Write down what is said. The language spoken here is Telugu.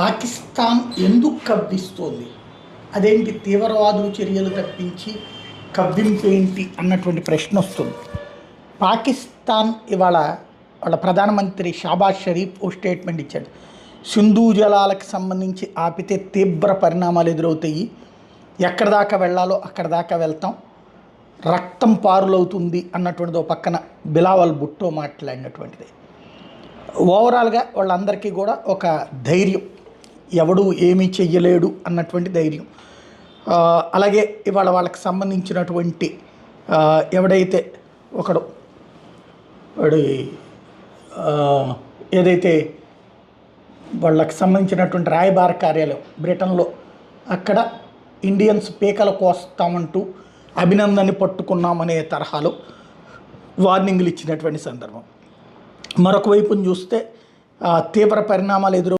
పాకిస్తాన్ ఎందుకు కవ్విస్తోంది? అదేంటి తీవ్రవాదులు చర్యలు తప్పించి కవ్వింపేంటి అన్నటువంటి ప్రశ్న వస్తుంది. పాకిస్తాన్ ఇవాళ వాళ్ళ ప్రధానమంత్రి షాబాజ్ షరీఫ్ ఓ స్టేట్మెంట్ ఇచ్చాడు. సింధు జలాలకు సంబంధించి ఆపితే తీవ్ర పరిణామాలు ఎదురవుతాయి. ఎక్కడ దాకా వెళ్ళాలో అక్కడ దాకా వెళ్తాం. రక్తం పారులవుతుంది అన్నటువంటిది ఒక పక్కన బిలావల్ బుట్టో మాట్లాడినటువంటిది. ఓవరాల్గా వాళ్ళందరికీ కూడా ఒక ధైర్యం ఎవడు ఏమీ చెయ్యలేడు అన్నటువంటి ధైర్యం. అలాగే ఇవాళ వాళ్ళకి సంబంధించినటువంటి ఎవడైతే ఒకడు వాడి ఏదైతే వాళ్ళకి సంబంధించినటువంటి రాయబార కార్యాలయం బ్రిటన్లో అక్కడ ఇండియన్స్ పీకల కోస్తామంటూ అభినందన్ని పట్టుకున్నామనే తరహాలో వార్నింగ్లు ఇచ్చినటువంటి సందర్భం. మరొక వైపును చూస్తే తీవ్ర పరిణామాలు ఎదురు